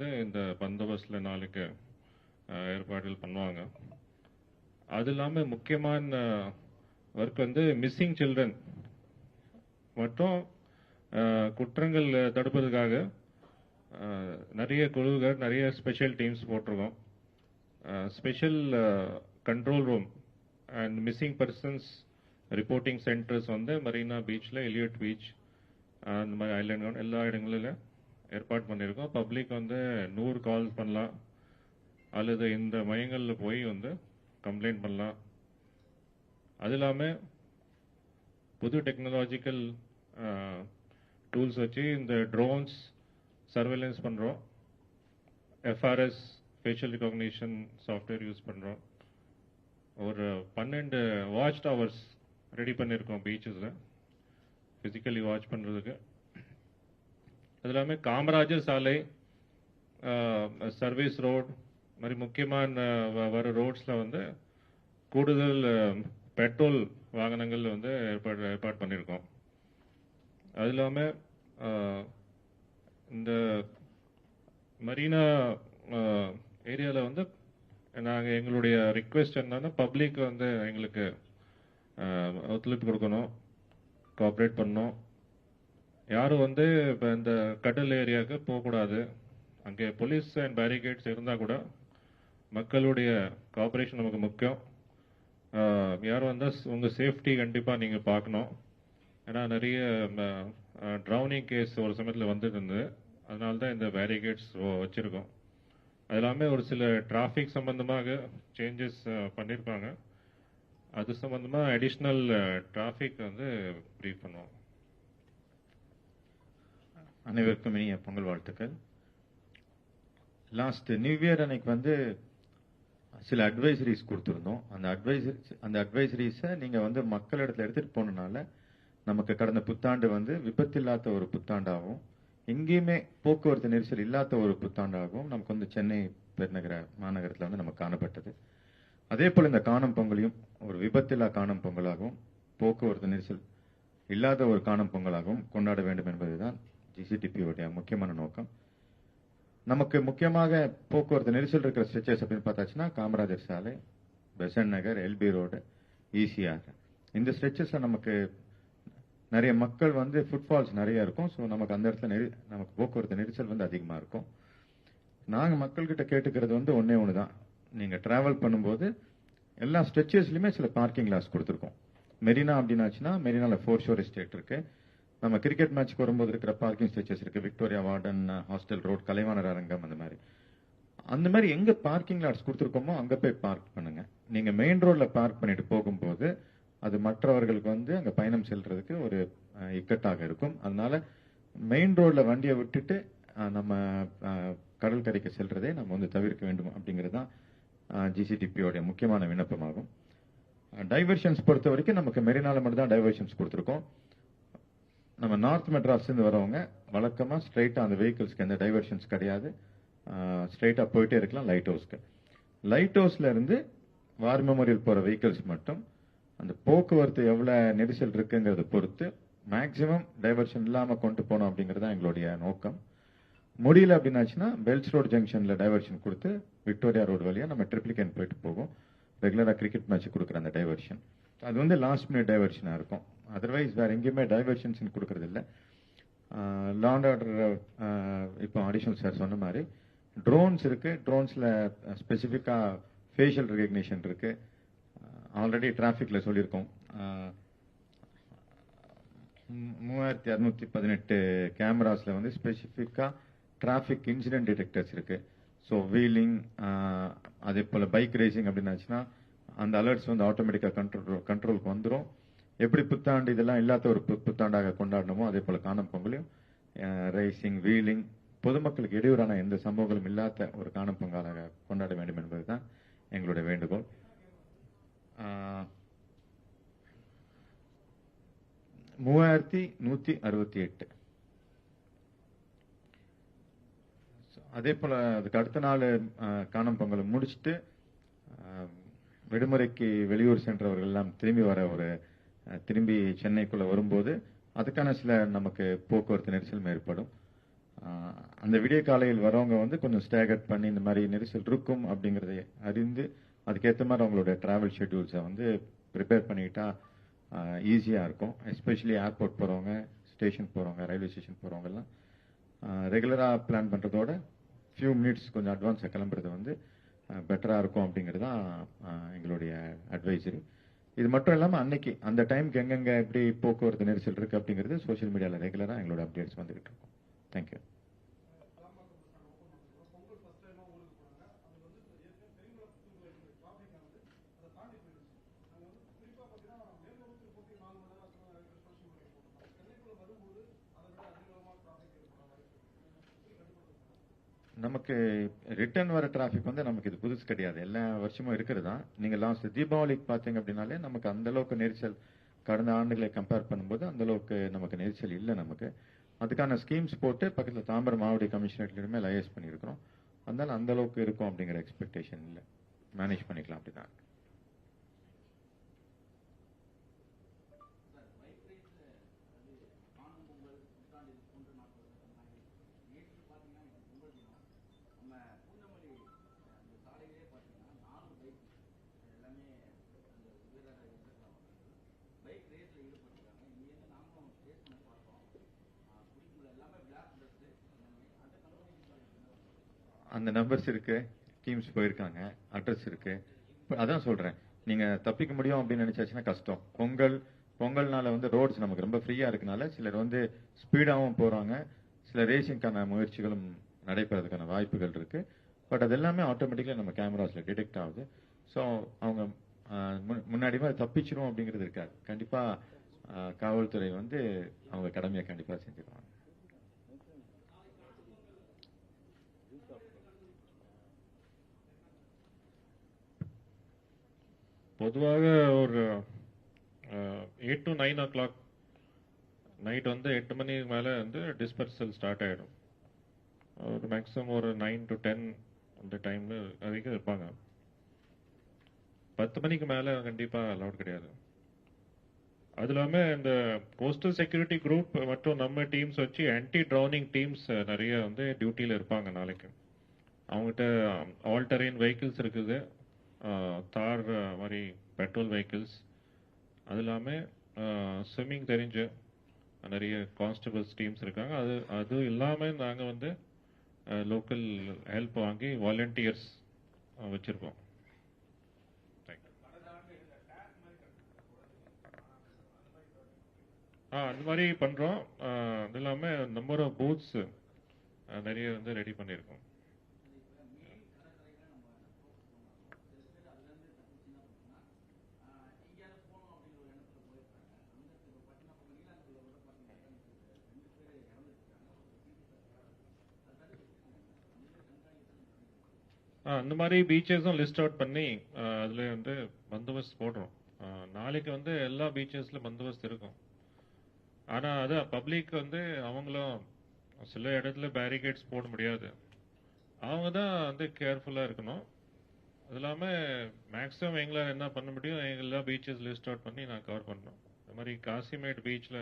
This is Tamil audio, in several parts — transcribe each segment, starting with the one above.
வந்து இந்த பந்தோபஸ்தில் நாளைக்கு ஏற்பாடுகள் பண்ணுவாங்க. அது இல்லாமல் முக்கியமான ஒர்க் வந்து மிஸ்ஸிங் சில்ட்ரன் மற்றும் குற்றங்கள் தடுப்பதற்காக நிறைய குழுக்கள் நிறைய ஸ்பெஷல் டீம்ஸ் போட்டிருக்கோம். Special control room and missing persons reporting centres வந்து மரீனா பீச்சில் எலியட் பீச் அந்த மாதிரி ஐலாண்ட் எல்லா இடங்களிலும் ஏற்பாடு பண்ணியிருக்கோம். பப்ளிக் வந்து நூறு கால் பண்ணலாம். அல்லது இந்த மையங்களில் போய் வந்து கம்ப்ளைண்ட் பண்ணலாம். அது இல்லாமல் புது டெக்னாலஜிக்கல் டூல்ஸ் வச்சு இந்த ட்ரோன்ஸ் சர்வேலன்ஸ் பண்ணுறோம் FRS facial recognition software use பண்ணுறோம் ஒரு பன்னெண்டு வாட்ச் டவர்ஸ் ரெடி பண்ணியிருக்கோம் பீச்சஸில் ஃபிசிக்கலி வாட்ச் பண்ணுறதுக்கு அது இல்லாமல் காமராஜர் சாலை சர்வீஸ் ரோட் மாதிரி முக்கியமான வ- வர ரோட்ஸில் வந்து கூடுதல் பெட்ரோல் வாகனங்கள் வந்து ஏற்பாடு ஏற்பாடு பண்ணியிருக்கோம். அது இல்லாமல் இந்த மரீனா ஏரியாவில் வந்து நாங்கள் எங்களுடைய ரிக்வெஸ்ட் என்னன்னா பப்ளிக் வந்து எங்களுக்கு ஒத்துழைப்பு கொடுக்கணும் கோஆப்ரேட் பண்ணணும். யாரும் வந்து இப்போ இந்த கடல் ஏரியாவுக்கு போகக்கூடாது. அங்கே போலீஸ் அண்ட் பேரிகேட்ஸ் இருந்தால் கூட மக்களுடைய காப்பரேஷன் நமக்கு முக்கியம். யாரும் வந்தால் உங்கள் சேஃப்டி கண்டிப்பாக நீங்கள் பார்க்கணும். ஏன்னா நிறைய ட்ரௌனிங் கேஸ் ஒரு சமயத்தில் வந்துட்டு இருந்தது அதனால தான் இந்த பேரிகேட்ஸ் வச்சுருக்கோம். அது எல்லாமே ஒரு சில டிராஃபிக் சம்மந்தமாக சேஞ்சஸ் பண்ணியிருப்பாங்க அது சம்மந்தமாக அடிஷ்னல் டிராஃபிக் வந்து ப்ரீஃப் பண்ணுவோம். அனைவருக்கும் இனிய பொங்கல் வாழ்த்துக்கள். லாஸ்ட் நியூ இயர் அன்னைக்கு வந்து சில அட்வைசரிஸ் கொடுத்துருந்தோம். அந்த அட்வைசரி அந்த அட்வைசரிஸை நீங்கள் வந்து மக்களிடத்தில் எடுத்துகிட்டு போனனால நமக்கு கடந்த புத்தாண்டு வந்து விபத்தில்லாத ஒரு புத்தாண்டாகவும் எங்கேயுமே போக்குவரத்து நெரிசல் இல்லாத ஒரு புத்தாண்டாகவும் நமக்கு வந்து சென்னை பெருநகர மாநகரத்தில் வந்து நமக்கு காணப்பட்டது. அதே போல் இந்த காணும் பொங்கலையும் ஒரு விபத்தில்லா காணும் பொங்கலாகவும் போக்குவரத்து நெரிசல் இல்லாத ஒரு காணும் பொங்கலாகவும் கொண்டாட வேண்டும் என்பதுதான் ஜிசிடிபியோடைய முக்கியமான நோக்கம். நமக்கு முக்கியமாக போக்குவரத்து நெரிசல் இருக்கிற ஸ்ட்ரெச்சஸ் அப்படின்னு பார்த்தாச்சுன்னா காமராஜர் சாலை Besant Nagar LB road ECR. இந்த ஸ்ட்ரெச்சஸில் நமக்கு நிறைய மக்கள் வந்து ஃபுட்ஃபால்ஸ் நிறைய இருக்கும். ஸோ நமக்கு அந்த இடத்துல நெரி நமக்கு போக்குவரத்து நெரிசல் வந்து அதிகமாக இருக்கும். நாங்கள் மக்கள்கிட்ட கேட்டுக்கிறது வந்து ஒன்றே ஒன்று தான் நீங்கள் ட்ராவல் பண்ணும்போது எல்லா ஸ்ட்ரெச்சஸ்லையுமே சில பார்க்கிங் லாஸ் கொடுத்துருக்கோம். மெரினா அப்படின்னாச்சுன்னா மெரினாவில் ஃபோர் ஷோர் எஸ்டேட் இருக்குது நம்ம கிரிக்கெட் மேட்ச்க்கு வரும்போது இருக்கிற பார்க்கிங் ஸ்டேச்சஸ் இருக்கு. Victoria warden hostel road Kalaivanar Arangam அந்த மாதிரி. அந்த மாதிரி எங்க பார்க்கிங் லாட்ஸ் கொடுத்துருக்கோமோ அங்க போய் பார்க் பண்ணுங்க. நீங்க மெயின் ரோட்ல பார்க் பண்ணிட்டு போகும்போது அது மற்றவர்களுக்கு வந்து அங்க பயணம் செல்றதுக்கு ஒரு uh, இக்கட்டாக இருக்கும். அதனால மெயின் ரோட்ல வண்டியை விட்டுட்டு uh, நம்ம uh, கடல் கரைக்கு செல்றதே நம்ம வந்து தவிர்க்க வேண்டும் அப்படிங்கிறது தான் ஜிசிடிபியோடைய முக்கியமான விண்ணப்பமாகும். டைவர்ஷன்ஸ் பொறுத்த வரைக்கும் நமக்கு மெரினால மட்டும் தான் டைவர்ஷன்ஸ் கொடுத்துருக்கோம். நம்ம நார்த் மெட்ராஸ்லேருந்து வரவங்க வழக்கமாக ஸ்ட்ரைட்டாக அந்த வெஹிக்கிள்ஸ்க்கு எந்த டைவர்ஷன்ஸ் கிடையாது. ஸ்ட்ரைட்டாக போயிட்டே இருக்கலாம் லைட் ஹவுஸ்க்கு லைட் ஹவுஸ்லேருந்து வார் மெமோரியல் போகிற வெஹிக்கிள்ஸ் மட்டும் அந்த போக்குவரத்து எவ்வளோ நெரிசல் இருக்குங்கிறத பொறுத்து மேக்சிமம் டைவர்ஷன் இல்லாமல் கொண்டு போனோம் அப்படிங்கிறது தான் எங்களுடைய நோக்கம். முடியல அப்படின்னாச்சுன்னா பெல்ஸ் ரோடு ஜங்ஷனில் டைவர்ஷன் கொடுத்து விக்டோரியா ரோடு வழியாக நம்ம ட்ரிப்ளிகேன் போயிட்டு போகும் ரெகுலராக கிரிக்கெட் மேட்ச் கொடுக்குற அந்த டைவர்ஷன் அது வந்து லாஸ்ட் மினிட் டைவர்ஷனாக இருக்கும். அதர்வைஸ் வேற எங்கேயுமே டைவர்ஷன்ஸ் கொடுக்கறது இல்லை லாண்ட் ஆர்டர் இப்போ அடிஷனல் சார் சொன்ன மாதிரி ட்ரோன்ஸ் இருக்கு. ட்ரோன்ஸ்ல ஸ்பெசிஃபிக்கா ஃபேஷியல் ரெகக்னிஷன் இருக்கு. ஆல்ரெடி டிராஃபிக்ல சொல்லியிருக்கோம். மூவாயிரத்தி அறுநூத்தி பதினெட்டு கேமராஸ்ல வந்து ஸ்பெசிஃபிக்கா டிராஃபிக் இன்சிடென்ட் டிடெக்டர்ஸ் இருக்கு. ஸோ வீலிங் அதே போல பைக் ரேசிங் அப்படின்னாச்சுன்னா அந்த அலர்ட்ஸ் வந்து ஆட்டோமேட்டிக்கா கண்ட்ரோல் கண்ட்ரோலுக்கு வந்துடும் எப்படி புத்தாண்டு இதெல்லாம் இல்லாத ஒரு பு- புத்தாண்டாக கொண்டாடணுமோ அதே போல காணும் பொங்கலையும் ரேசிங் வீலிங் பொதுமக்களுக்கு இடையூறான எந்த சம்பவங்களும் இல்லாத ஒரு காணும் பொங்கலாக கொண்டாட வேண்டும் என்பதுதான் எங்களுடைய வேண்டுகோள். மூவாயிரத்தி நூத்தி அறுபத்தி எட்டு. அதே போல அதுக்கு அடுத்த நாள் காணும் பொங்கலை முடிச்சுட்டு விடுமுறைக்கு வெளியூர் சென்றவர்கள் எல்லாம் திரும்பி வர ஒரு திரும்பி சென்னைக்குள்ள வரும்போது அதுக்கான சில நமக்கு போக்குவரத்து நெரிசலும் ஏற்படும். அந்த விடிய காலையில் வரவங்க வந்து கொஞ்சம் ஸ்டேகட் பண்ணி இந்த மாதிரி நெரிசல் இருக்கும் அப்படிங்கறதை அறிந்து அதுக்கேற்ற மாதிரி அவங்களோட டிராவல் ஷெட்யூல்ஸை வந்து ப்ரிப்பேர் பண்ணிக்கிட்டா ஈஸியாக இருக்கும். எஸ்பெஷலி ஏர்போர்ட் போகிறவங்க ஸ்டேஷன் போகிறவங்க ரயில்வே ஸ்டேஷன் போகிறவங்க எல்லாம் ரெகுலராக பிளான் பண்ணுறதோட ஃபியூ மினிட்ஸ் கொஞ்சம் அட்வான்ஸாக கிளம்புறது வந்து பெட்டராக இருக்கும் அப்படிங்கிறது தான் எங்களுடைய அட்வைசரி இது மட்டும் இல்லாமல் அன்னைக்கு அந்த டைமுக்கு எங்கெங்கே எப்படி போக்குவரத்து நெரிசல் இருக்கு அப்படிங்கிறது சோஷியல் மீடியாவில் ரெகுலராக எங்களோட அப்டேட்ஸ் வந்துகிட்டு இருக்கும். தேங்க்யூ நமக்கு ரிட்டர்ன் வர டிராஃபிக் வந்து நமக்கு இது புதுசு கிடையாது. எல்லா வருஷமும் இருக்கிறது தான் நீங்க லாஸ்ட் தீபாவளிக்கு பார்த்தீங்க அப்படின்னாலே நமக்கு அந்த அளவுக்கு நெரிசல் கடந்த ஆண்டுகளை கம்பேர் பண்ணும்போது அந்த அளவுக்கு நமக்கு நெரிசல் இல்லை நமக்கு. அதுக்கான ஸ்கீம்ஸ் போட்டு பக்கத்தில் தாம்பரம் மாவட்ட கமிஷனரேட்லயுமே லயஸ் பண்ணியிருக்கிறோம். அதனால அந்த அளவுக்கு இருக்கும் அப்படிங்கிற எக்ஸ்பெக்டேஷன் இல்லை மேனேஜ் பண்ணிக்கலாம் அப்படிதான். அந்த நம்பர்ஸ் இருக்கு டீம்ஸ் போயிருக்காங்க அட்ரஸ் இருக்கு. அதான் சொல்றேன். நீங்க தப்பிக்க முடியும் அப்படின்னு நினைச்சாச்சுன்னா கஷ்டம். பொங்கல் பொங்கல்னால வந்து ரோட்ஸ் நமக்கு ரொம்ப ஃப்ரீயா இருக்கனால சிலர் வந்து ஸ்பீடாவும் போறாங்க. சில ரேசிங்க்கான முயற்சிகளும் நடைபெறதுக்கான வாய்ப்புகள் இருக்கு. பட் அது எல்லாமே ஆட்டோமேட்டிக்கலா நம்ம கேமராஸ்ல டிடெக்ட் ஆகுது. ஸோ அவங்க முன்னாடி மாதிரி தப்பிச்சிரும் அப்படிங்கிறது இருக்காது. கண்டிப்பா காவல்துறை வந்து அவங்க கடமையை கண்டிப்பா செஞ்சிருவாங்க பொதுவாக ஒரு eight to nine o'clock night வந்து எட்டு மணிக்கு மேலே வந்து டிஸ்பர்சல் ஸ்டார்ட் ஆகிடும் ஒரு மேக்ஸிமம் ஒரு நைன் டு டென் அந்த டைமில் வரைக்கும் இருப்பாங்க. பத்து மணிக்கு மேலே கண்டிப்பாக அலவுட் கிடையாது. அது இல்லாமல் இந்த கோஸ்டல் செக்யூரிட்டி குரூப் மற்றும் நம்ம டீம்ஸ் வச்சு ஆன்டி ட்ரௌனிங் டீம்ஸ் நிறைய வந்து டியூட்டியில் இருப்பாங்க நாளைக்கு. அவங்ககிட்ட ஆல் டெரெயின் வெஹிக்கிள்ஸ் இருக்குது. தார் மாதிரி பெட்ரோல் வெஹிக்கிள்ஸ் அது இல்லாமல் ஸ்விம்மிங் தெரிஞ்ச நிறைய கான்ஸ்டபிள்ஸ் டீம்ஸ் இருக்காங்க. அது அது இல்லாமல் நாங்கள் வந்து லோக்கல் ஹெல்ப் வாங்கி வாலண்டியர்ஸ் வச்சுருக்கோம். அது அந்த மாதிரி பண்ணுறோம் அது இல்லாமல் நம்பர் ஆஃப் பூத்ஸ் நிறைய வந்து ரெடி பண்ணியிருக்கோம். அந்த மாதிரி பீச்சஸும் லிஸ்ட் அவுட் பண்ணி அதில் வந்து பந்தோபஸ்த் போடுறோம். நாளைக்கு வந்து எல்லா பீச்சஸ்ல பந்தோபஸ்த் இருக்கும். ஆனா அதான் பப்ளிக் வந்து அவங்களும் சில இடத்துல பேரிகேட்ஸ் போட முடியாது. அவங்க தான் வந்து கேர்ஃபுல்லா இருக்கணும். அது இல்லாம மேக்ஸிமம் எங்களால் என்ன பண்ண முடியும் எல்லா பீச்சஸ் லிஸ்ட் அவுட் பண்ணி நான் கவர் பண்ணோம் இந்த மாதிரி காசிமேட் பீச்ல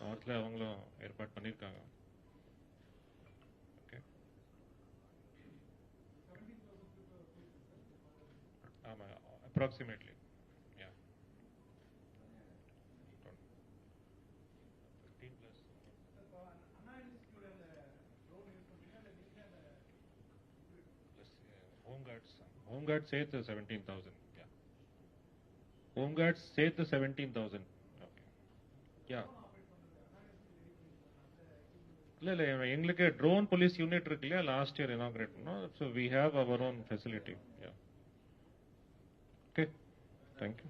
நார்த்ல அவங்களும் ஏற்பாடு பண்ணியிருக்காங்க. ஓகே அப்ராக்சிமேட்லி ஹோம் கார்ட் சேர்த்து seventeen thousand yeah home guard சேர்த்து செவன்டீன் தௌசண்ட் ஓகே யா இல்ல இல்ல எங்களுக்கு ட்ரோன் போலீஸ் யூனிட் இருக்கு இல்லையா? லாஸ்ட் இயர் இனாகிரேட் பண்ணோம். So we have our own facility yeah okay thank you